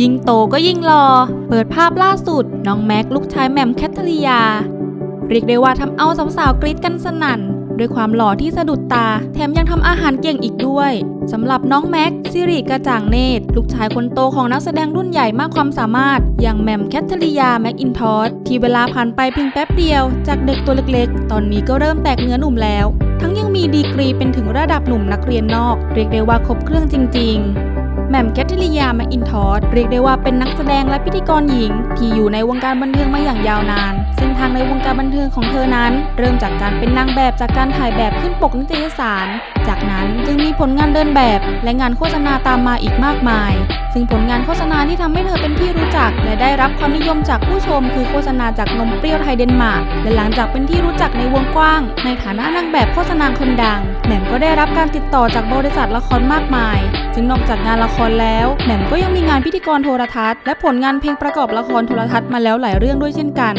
ยิ่งโตก็ยิ่งหล่อ เปิดภาพล่าสุด น้องแม็กลูกชายแหม่มแคทเธอรียา เรียกได้ว่าทำเอาสาวๆกรี๊ดกันสนั่น ด้วยความหล่อที่สะดุดตา แถมยังทำอาหารเก่งอีกด้วยสำหรับน้องแม็กซิริกระจ่างเนตร ลูกชายคนโตของนักแสดงรุ่นใหญ่มากความสามารถ อย่างแหม่มแคทเธอรียาแม็กอินทอสที่เวลาผ่านไปเพียงแป๊บเดียว จากเด็กตัวเล็กๆ ตอนนี้ก็เริ่มแตกเนื้อหนุ่มแล้ว ทั้งยังมีดีกรีเป็นถึงระดับหนุ่มนักเรียนนอก เรียกได้ว่าครบเครื่องจริง ๆ แหม่มแคทเธอรียาแมคอินทอสเรียกได้ว่าเป็นนักแสดงและพิธีกรหญิง ที่อยู่ในวงการบันเทิงมาอย่างยาวนานางในวงการบันเทิงของเธอนั้น เริ่มจากการเป็นนางแบบจากการถ่ายแบบขึ้นปกนิตยสาร จากนั้นจึงมีผลงานเดินแบบและงานโฆษณาตามมาอีกมากมาย ซึ่งผลงานโฆษณาที่ทำให้เธอเป็นที่รู้จัก และได้รับความนิยมจากผู้ชม คือโฆษณาจากนมเปรี้ยวไทยเดนมาร์กและหลังจากเป็นที่รู้จักในวงกว้าง ในฐานะนางแบบโฆษณาคนดังแหม่มก็ได้รับการติดต่อจากบริษัทละครมากมายซึ่งนอกจากงานละครแล้วแหม่มก็ยังมีงานพิธีกรโทรทัศน์และผลงานเพลงประกอบละครโทรทัศน์มาแล้วหลายเรื่องด้วยเช่นกัน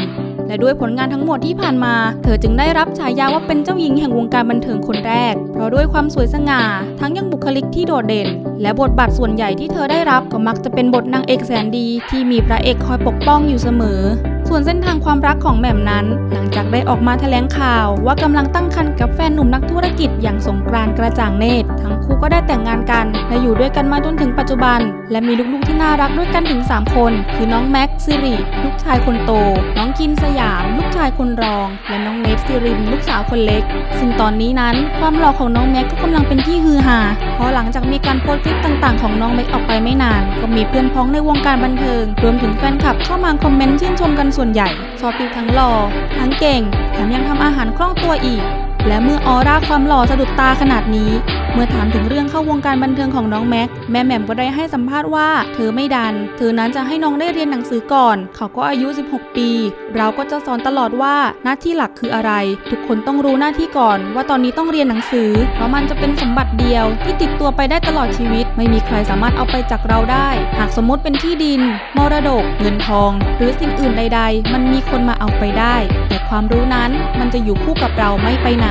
และด้วยผลงานทั้งหมดที่ผ่านมา เธอจึงได้รับฉายาว่าเป็นเจ้าหญิงแห่งวงการบันเทิงคนแรก เพราะด้วยความสวยสง่า ทั้งยังบุคลิกที่โดดเด่น และบทบาทส่วนใหญ่ที่เธอได้รับก็มักจะเป็นบทนางเอกแสนดี ที่มีพระเอกคอยปกป้องอยู่เสมอ ส่วนเส้นทางความรักของแหม่มนั้น หลังจากได้ออกมาแถลงข่าวว่ากำลังตั้งครรภ์กับแฟนหนุ่มนักธุรกิจอย่างสงกรานต์กระจ่างเนตร ทั้งคู่ก็ได้แต่งงานกัน และอยู่ด้วยกันมาจนถึงปัจจุบัน และมีลูกๆที่น่ารักด้วยกันถึง 3 คน คือน้องแม็กซิริลูกชายคนโต น้องคินสยาม ลูกชายคนรอง และน้องเนทซิรินลูกสาวคนเล็ก ซึ่งตอนนี้นั้นความหล่อของน้องแม็กก็กำลังเป็นที่ฮือฮาเพราะหลังจากมีการโพสต์คลิปต่างๆ ของน้องแม็กออกไปไม่นาน ก็มีเพื่อนพ้องในวงการบันเทิง รวมถึงแฟนคลับเข้ามาคอมเมนต์ชื่นชมกันส่วนใหญ่ชอบที่ทั้งหล่อทั้งเก่ง แถมยังทำอาหารคล่องตัวอีก และเมื่อออร่าความหล่อสะดุดตาขนาดนี้ เมื่อถามถึงเรื่องเข้าวงการบันเทิงของน้องแม็ก แม่แหม่มก็ได้ให้สัมภาษณ์ว่าเธอไม่ดัน เธอนั้นจะให้น้องได้เรียนหนังสือก่อน เขาก็อายุ 16 ปี เราก็จะสอนตลอดว่าหน้าที่หลักคืออะไร ทุกคนต้องรู้หน้าที่ก่อน ว่าตอนนี้ต้องเรียนหนังสือ เพราะมันจะเป็นสมบัติเดียวที่ติดตัวไปได้ตลอดชีวิต ไม่มีใครสามารถเอาไปจากเราได้ หากสมมติเป็นที่ดิน มรดก เงินทอง หรือสิ่งอื่นใด ๆ มันมีคนมาเอาไปได้ แต่ความรู้นั้นมันจะอยู่คู่กับเราไม่ไปไหน